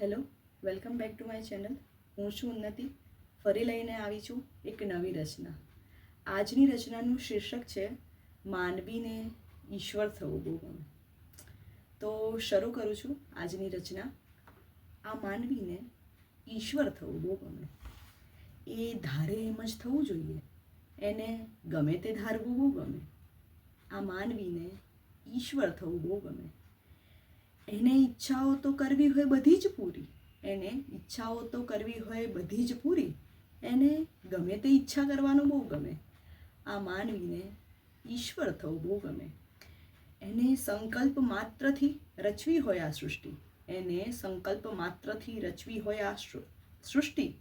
Hello, welcome back to my channel. હું છું ઉન્નતિ. ફરી લઈને આવી છું એક નવી રચના. આજની રચનાનું શીર્ષક છે, માનવીને ઈશ્વર થવું બહુ ગમે. તો શરૂ કરું છું આજની રચના. આ માનવીને ઈશ્વર થવું બહુ ગમે. એ ધારે એમ જ થવું જોઈએ. એને ગમે તે ધારવું બહુ ગમે. આ માનવીને ઈશ્વર થવું બહુ ગમે. એને ઈચ્છાઓ તો કરવી હોય બધી જ પૂરી. એને ઈચ્છાઓ તો કરવી હોય બધી જ પૂરી. એને ગમે તે ઈચ્છા કરવાનું બહુ ગમે. આ માનવીને ઈશ્વર થવું બહુ ગમે. એને સંકલ્પ માત્રથી રચવી હોય આ સૃષ્ટિ. એને સંકલ્પ માત્રથી રચવી હોય આ સૃષ્ટિ.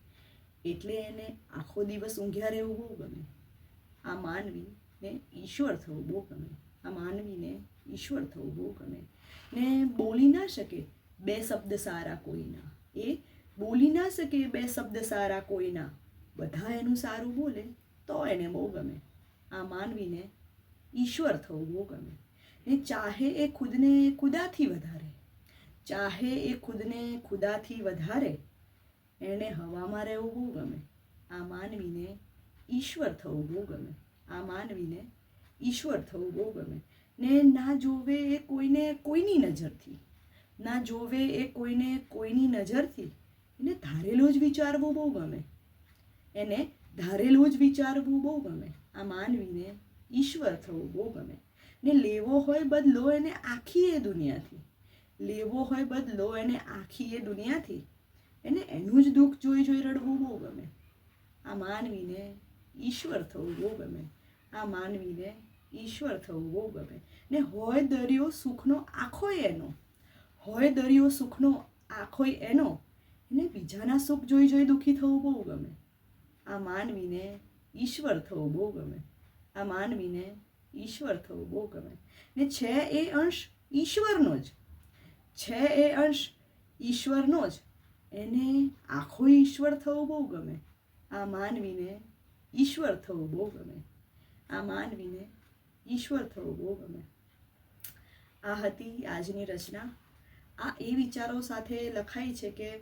એટલે એને આખો દિવસ ઊંઘ્યા રહેવું બહુ ગમે. આ માનવીને ઈશ્વર થવું બહુ ગમે. આ માનવીને ઈશ્વર થવું બહુ ગમે. ને બોલી ના શકે બે શબ્દ સારા કોઈના. એ બોલી ના શકે બે શબ્દ સારા કોઈના. બધા એનું સારું બોલે તો એને બહુ ગમે. આ માનવીને ઈશ્વર થવું બહુ ગમે. ને ચાહે એ ખુદને ખુદાથી વધારે. ચાહે એ ખુદને ખુદાથી વધારે એણે હવામાં રહેવું બહુ ગમે. આ માનવીને ઈશ્વર થવું બહુ ગમે. આ માનવીને ઈશ્વર થવું બહુ ગમે. ને ના જોવે એ કોઈને કોઈની નજરથી. ના જોવે એ કોઈને કોઈની નજરથી. એને ધારેલું જ વિચારવું બહુ ગમે. એને ધારેલું જ વિચારવું બહુ ગમે. આ માનવીને ઈશ્વર થવું બહુ ગમે. ને લેવો હોય બદલો એને આખી એ દુનિયાથી. લેવો હોય બદલો એને આખી એ દુનિયાથી. એને એનું જ દુઃખ જોઈ જોઈ રડવું બહુ ગમે. આ માનવીને ઈશ્વર થવું બહુ ગમે. આ માનવીને ઈશ્વર થવું બહુ ગમે. ને હોય દરિયો સુખનો આખોય એનો, હોય દરિયો સુખનો આખોય એનો, એને બીજાના સુખ જોઈ જોઈ દુઃખી થવું બહુ ગમે. આ માનવીને ઈશ્વર થવું બહુ ગમે. આ માનવીને ઈશ્વર થવું બહુ ગમે. ને છે એ અંશ ઈશ્વરનો જ. છે એ અંશ ઈશ્વરનો જ. એને આખો ઈશ્વર થવું બહુ ગમે. આ માનવીને ઈશ્વર થવું બહુ ગમે. આ માનવીને ઈશ્વર થવું બહુ ગમે. આ હતી આજની રચના. આ એ વિચારો સાથે લખાય છે કે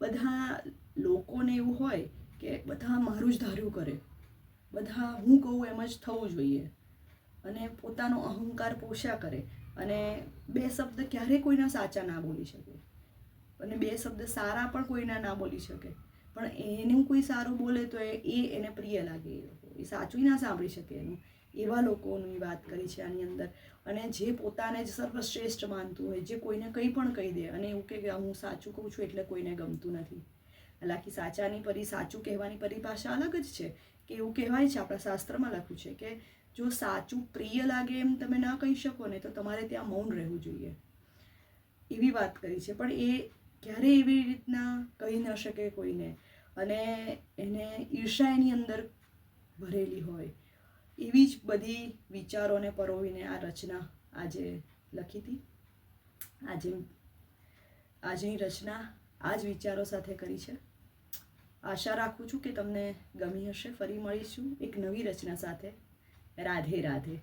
બધા લોકોને એવું હોય કે બધા મારું જ ધાર્યું કરે. બધા હું કહું એમ જ થવું જોઈએ. અને પોતાનો અહંકાર પોષા કરે. અને બે શબ્દ ક્યારેય કોઈના સાચા ના બોલી શકે. અને બે શબ્દ સારા પણ કોઈના ના બોલી શકે. પણ એનું કોઈ સારું બોલે તો એ એને પ્રિય લાગે એ સાચું ના સાંભળી શકે એનું. એવા લોકોની વાત કરી છે આની અંદર. અને જે પોતાને જ સર્વશ્રેષ્ઠ માનતું હોય, જે કોઈને કંઈ પણ કહી દે, અને એવું કે હું સાચું કહું છું એટલે કોઈને ગમતું નથી. હાલાકી સાચાની પરી, સાચું કહેવાની પરિભાષા અલગ જ છે કે એવું કહેવાય છે આપણા શાસ્ત્રમાં લખ્યું છે કે જો સાચું પ્રિય લાગે એમ તમે ન કહી શકો ને, તો તમારે ત્યાં મૌન રહેવું જોઈએ. એવી વાત કરી છે. પણ એ ક્યારેય એવી રીતના કહી ન શકે કોઈને? અને એને ઈર્ષા એની અંદર ભરેલી હોય એવી જ બધી વિચારોને પરોવીને આ રચના આજે લખી હતી. આજે આજની રચના આ જ વિચારો સાથે કરી છે. આશા રાખું છું કે તમને ગમી હશે. ફરી મળીશું એક નવી રચના સાથે. રાધે રાધે.